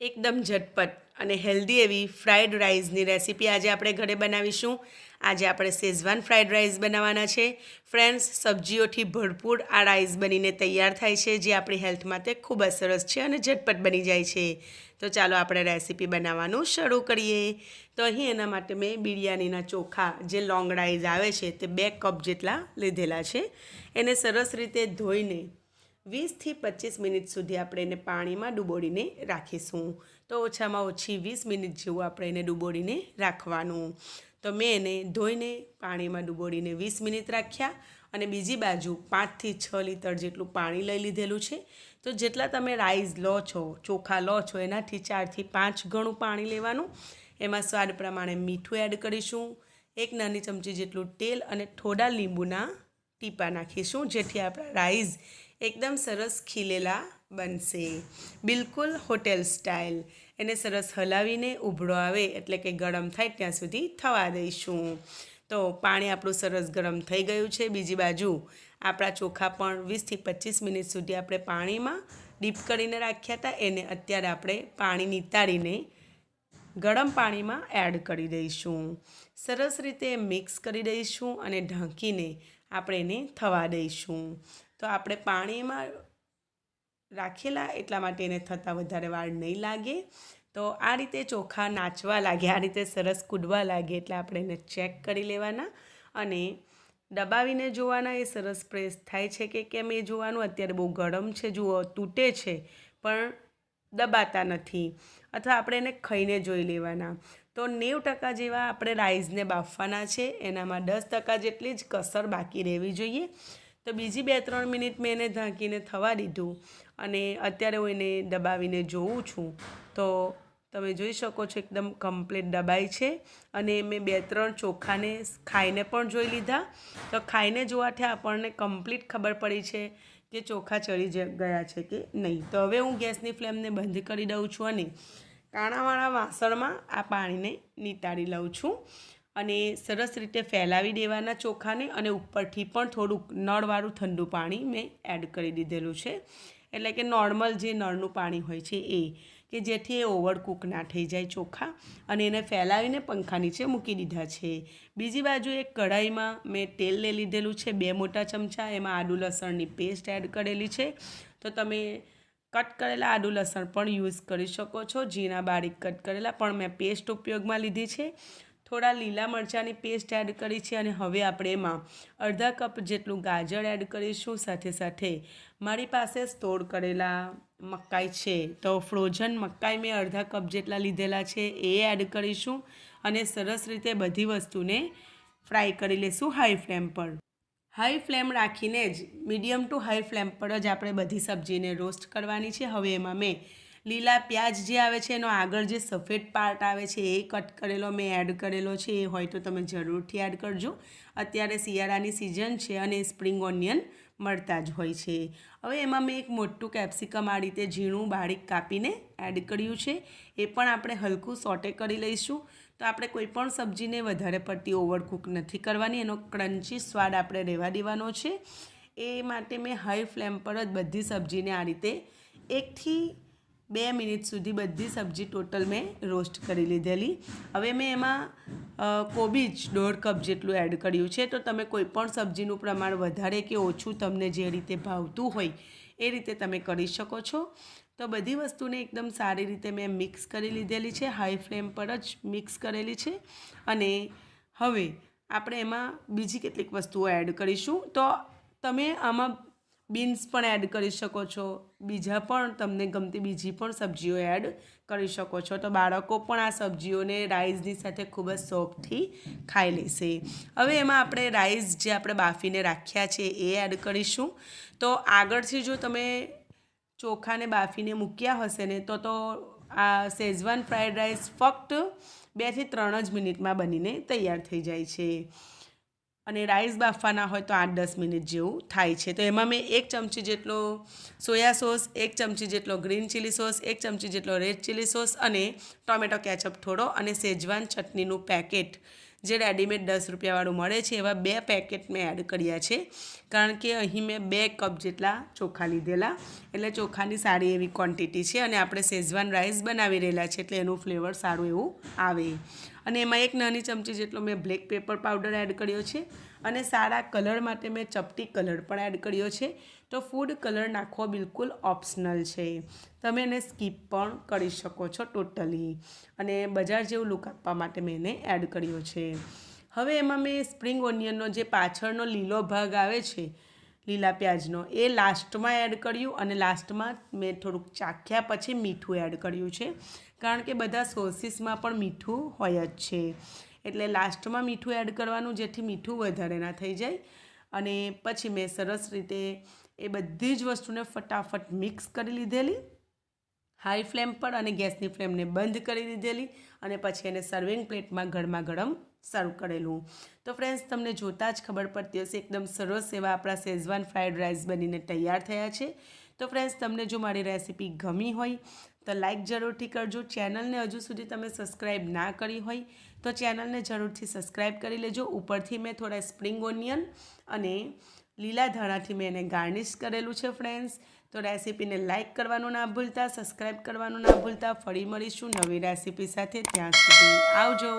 એકદમ ઝટપટ અને હેલ્ધી એવી ફ્રાઈડ રાઈસની રેસીપી આજે આપણે ઘરે બનાવીશું. આજે આપણે શેઝવાન ફ્રાઈડ રાઈસ બનાવવાના છે. ફ્રેન્ડ્સ, સબ્જીઓથી ભરપૂર આ રાઈસ બનીને તૈયાર થાય છે, જે આપણી હેલ્થ માટે ખૂબ જ સરસ છે અને ઝટપટ બની જાય છે. તો ચાલો આપણે રેસીપી બનાવવાનું શરૂ કરીએ. તો અહીં એના માટે મેં બિરયાનીના ચોખા, જે લોંગ રાઈસ આવે છે, તે બે કપ જેટલા લીધેલા છે. એને સરસ રીતે ધોઈને વીસથી પચીસ મિનિટ સુધી આપણે એને પાણીમાં ડુબોડીને રાખીશું. તો ઓછામાં ઓછી વીસ મિનિટ જેવું આપણે એને ડુબોડીને રાખવાનું. તો મેં એને ધોઈને પાણીમાં ડૂબોડીને વીસ મિનિટ રાખ્યા અને બીજી બાજુ પાંચથી છ લીટર જેટલું પાણી લઈ લીધેલું છે. તો જેટલા તમે રાઈસ લો છો, ચોખા લો છો, એનાથી ચારથી પાંચ ગણું પાણી લેવાનું. એમાં સ્વાદ પ્રમાણે મીઠું એડ કરીશું. એક નાની ચમચી જેટલું તેલ અને થોડા લીંબુના ટીપા નાખીશું, જેથી આપણા રાઈસ એકદમ સરસ ખીલેલા બનશે. બિલકુલ હોટેલ સ્ટાઇલ. એને સરસ હલાવીને ઉભળો આવે એટલે કે ગરમ થાય ત્યાં સુધી થવા દઈશું. તો પાણી આપણું સરસ ગરમ થઈ ગયું છે. બીજી બાજુ આપણા ચોખા પણ વીસથી પચીસ મિનિટ સુધી આપણે પાણીમાં ડીપ કરીને રાખ્યા હતા. એને અત્યારે આપણે પાણી નિતારીને ગરમ પાણીમાં એડ કરી દઈશું. સરસ રીતે મિક્સ કરી દઈશું અને ઢાંકીને આપણે એને થવા દઈશું. તો આપણે પાણીમાં રાખેલા એટલા માટે એને થતાં વધારે વાર નહીં લાગે. તો આ રીતે ચોખા નાચવા લાગે, આ રીતે સરસ કૂદવા લાગે એટલે આપણે એને ચેક કરી લેવાના અને દબાવીને જોવાના એ સરસ પ્રેસ થાય છે કે કેમ એ જોવાનું. અત્યારે બહુ ગરમ છે, જુઓ, તૂટે છે, પણ દબાતા નથી. અથવા આપણે એને ખાઈને જોઈ લેવાના. તો નેવ ટકા જેવા આપણે રાઈસને બાફવાના છે. એનામાં દસ ટકા જેટલી જ કસર બાકી રહેવી જોઈએ. તો બીજી બે ત્રણ મિનિટ મેં એને ઢાંકીને થવા દીધું અને અત્યારે હું એને દબાવીને જોઉં છું. તો તમે જોઈ શકો છો એકદમ કમ્પ્લીટ દબાઈ છે. અને મેં બે ત્રણ ચોખાને ખાઈને પણ જોઈ લીધા. તો ખાઈને જોવાથી આપણને કમ્પ્લીટ ખબર પડી છે કે ચોખા ચડી ગયા છે કે નહીં. તો હવે હું ગેસની ફ્લેમને બંધ કરી દઉં છું અને કાણાવાળા વાસણમાં આ પાણીને નીતાળી લઉં છું અને સરસ રીતે ફેલાવી દેવાના ચોખાને અને ઉપરથી પણ થોડુંક નળવાળું ઠંડુ પાણી મેં એડ કરી દીધેલું છે. એટલે કે નોર્મલ જે નળનું પાણી હોય છે એ, કે જેથી એ ઓવરકૂક ના થઈ જાય ચોખા અને એને ફેલાવીને પંખા નીચે મૂકી દીધા છે. બીજી બાજુ એક કઢાઈમાં મેં તેલ લઈ લીધેલું છે, બે મોટા ચમચા, એમાં આદુ લસણની પેસ્ટ એડ કરેલી છે. તો તમે કટ કરેલા આદુ લસણ પણ યુઝ કરી શકો છો. જીરા બારીક કટ કરેલા પણ મેં પેસ્ટ ઉપયોગમાં લીધી છે. થોડા લીલા મરચાંની પેસ્ટ એડ કરી છે અને હવે આપણે એમાં અડધા કપ જેટલું ગાજર એડ કરીશું. સાથે સાથે મારી પાસે સ્ટોર કરેલા મકાઈ છે તો ફ્રોઝન મકાઈ મેં અડધા કપ જેટલા લીધેલા છે એ એડ કરીશું અને સરસ રીતે બધી વસ્તુને ફ્રાય કરી લઈશું હાઈ ફ્લેમ પર. હાઈ ફ્લેમ રાખીને જ મીડિયમ ટુ હાઈ ફ્લેમ પર જ આપણે બધી સબ્જીને રોસ્ટ કરવાની છે. હવે એમાં મેં લીલા પ્યાજ જે આવે છે, એનો આગળ જે સફેદ પાર્ટ આવે છે, એ કટ કરેલો, મેં એડ કરેલો છે. એ હોય તો તમે જરૂરથી એડ કરજો. અત્યારે શિયાળાની સિઝન છે અને સ્પ્રિંગ ઓનિયન મળતા જ હોય છે. હવે એમાં મેં એક મોટું કેપ્સિકમ આ રીતે ઝીણું બારીક કાપીને એડ કર્યું છે. એ પણ આપણે હલકું સોટે કરી લઈશું. તો આપણે કોઈ પણ સબ્જીને વધારે પડતી ઓવરકુક નથી કરવાની. એનો ક્રન્ચી સ્વાદ આપણે રહેવા દેવાનો છે. એ માટે મેં હાઈ ફ્લેમ પર જ બધી સબ્જીને આ રીતે એકથી બે મિનિટ સુધી બધી સબ્જી ટોટલ મેં રોસ્ટ કરી લીધેલી. હવે મેં એમાં કોબીજ દોઢ કપ જેટલું એડ કર્યું છે. તો તમે કોઈ પણ સબ્જીનું પ્રમાણ વધારે કે ઓછું તમને જે રીતે ભાવતું હોય એ રીતે તમે કરી શકો છો. તો બધી વસ્તુને એકદમ સારી રીતે મેં મિક્સ કરી લીધેલી છે હાઈ ફ્લેમ પર જ મિક્સ કરેલી છે. અને હવે આપણે એમાં બીજી કેટલીક વસ્તુઓ એડ કરીશું. તો તમે આમાં બીન્સ પણ એડ કરી શકો છો. બીજા પણ તમને ગમતી બીજી પણ સબ્જીઓ એડ કરી શકો છો. તો બાળકો પણ આ સબ્જીઓને રાઈસની સાથે ખૂબ જ શોખથી ખાઈ લેશે. હવે એમાં આપણે રાઈસ જે આપણે બાફીને રાખ્યા છે એ એડ કરીશું. તો આગળથી જો તમે ચોખાને બાફીને મૂક્યા હશે ને, તો તો આ શેઝવાન ફ્રાઈડ રાઈસ ફક્ત બેથી ત્રણ જ મિનિટમાં બનીને તૈયાર થઈ જાય છે. અને રાઈસ બાફવાના હોય તો આઠ દસ મિનિટ જેવું થાય છે. તો એમાં મેં એક ચમચી જેટલો સોયા સોસ, એક ચમચી જેટલો ગ્રીન ચીલી સોસ, એક ચમચી જેટલો રેડ ચીલી સોસ અને ટોમેટો કેચઅપ થોડો અને શેઝવાન ચટણીનું પેકેટ જે રેડીમેડ દસ રૂપિયાવાળું મળે છે, એવા બે પેકેટ મેં એડ કર્યા છે. કારણ કે અહીં મેં બે કપ જેટલા ચોખા લીધેલા. એટલે ચોખાની સારી એવી ક્વોન્ટિટી છે અને આપણે શેઝવાન રાઈસ બનાવી રહેલા છે, એટલે એનું ફ્લેવર સારું એવું આવે. અને એમાં એક નાની ચમચી જેટલો મેં બ્લેક પેપર પાવડર એડ કર્યો છે. અને સારા કલર માટે મેં ચપટી કલર પણ એડ કર્યો છે. તો ફૂડ કલર નાખવો બિલકુલ ઓપ્શનલ છે. તમે એને સ્કીપ પણ કરી શકો છો ટોટલી અને બજાર જેવું લુક આપવા માટે મેં એને એડ કર્યો છે. હવે એમાં મેં સ્પ્રિંગ ઓનિયનનો જે પાછળનો લીલો ભાગ આવે છે, લીલા પ્યાજનો, એ લાસ્ટમાં એડ કર્યું અને લાસ્ટમાં મેં થોડુંક ચાખ્યા પછી મીઠું એડ કર્યું છે. કારણ કે બધા સોસીસમાં પણ મીઠું હોય જ છે. એટલે લાસ્ટમાં મીઠું એડ કરવાનું જેથી મીઠું વધારે ના થઈ જાય. અને પછી મેં સરસ રીતે એ બધી જ વસ્તુને ફટાફટ મિક્સ કરી લીધેલી, હાઈ ફ્લેમ પર અને ગેસની ફ્લેમને બંધ કરી દીધેલી અને પછી એને સર્વિંગ પ્લેટમાં ગરમા ગરમ સર્વ કરેલું. તો ફ્રેન્ડ્સ, તમને જોતાં જ ખબર પડતી હશે, એકદમ સરસ એવા આપણા શેઝવાન ફ્રાઈડ રાઈસ બનીને તૈયાર થયા છે. તો ફ્રેન્ડ્સ, તમને જો મારી રેસીપી ગમી હોય, તો લાઈક જરૂરથી કરજો. ચેનલને હજુ સુધી તમે સબસ્ક્રાઈબ ના કરી હોય, તો ચેનલને જરૂરથી સબસ્ક્રાઈબ કરી લેજો. ઉપરથી મેં થોડા સ્પ્રિંગ ઓનિયન અને લીલા ધાણાથી મેં એને ગાર્નિશ કરેલું છે ફ્રેન્ડ્સ તો રેસીપીને લાઇક કરવાનું ના ભૂલતા સબસ્ક્રાઈબ કરવાનું ના ભૂલતા. ફરી મળીશું નવી રેસીપી સાથે. ત્યાં સુધી આવજો.